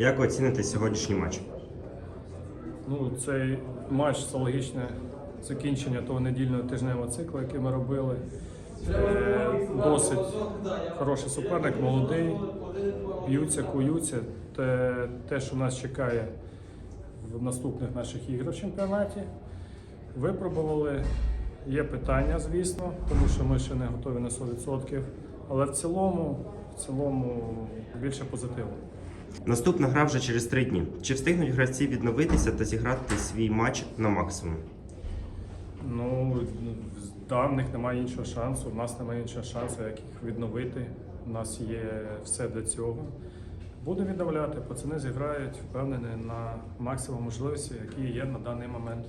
Як ви оціните сьогоднішній матч? Ну, цей матч це логічне закінчення того недільного тижневого циклу, який ми робили. Е, Досить хороший суперник, молодий, б'ються, куються. Те, те, що нас чекає в наступних наших іграх в чемпіонаті. Випробували. Є питання, звісно, тому що ми ще не готові на 100%. Але в цілому, в цілому більше позитиву. Наступна гра вже через три дні. Чи встигнуть гравці відновитися та зіграти свій матч на максимум? Ну, да, в них немає іншого шансу, в нас немає іншого шансу, як їх відновити. У нас є все для цього. Будемо відновляти, пацани зіграють, впевнені на максимум можливості, які є на даний момент.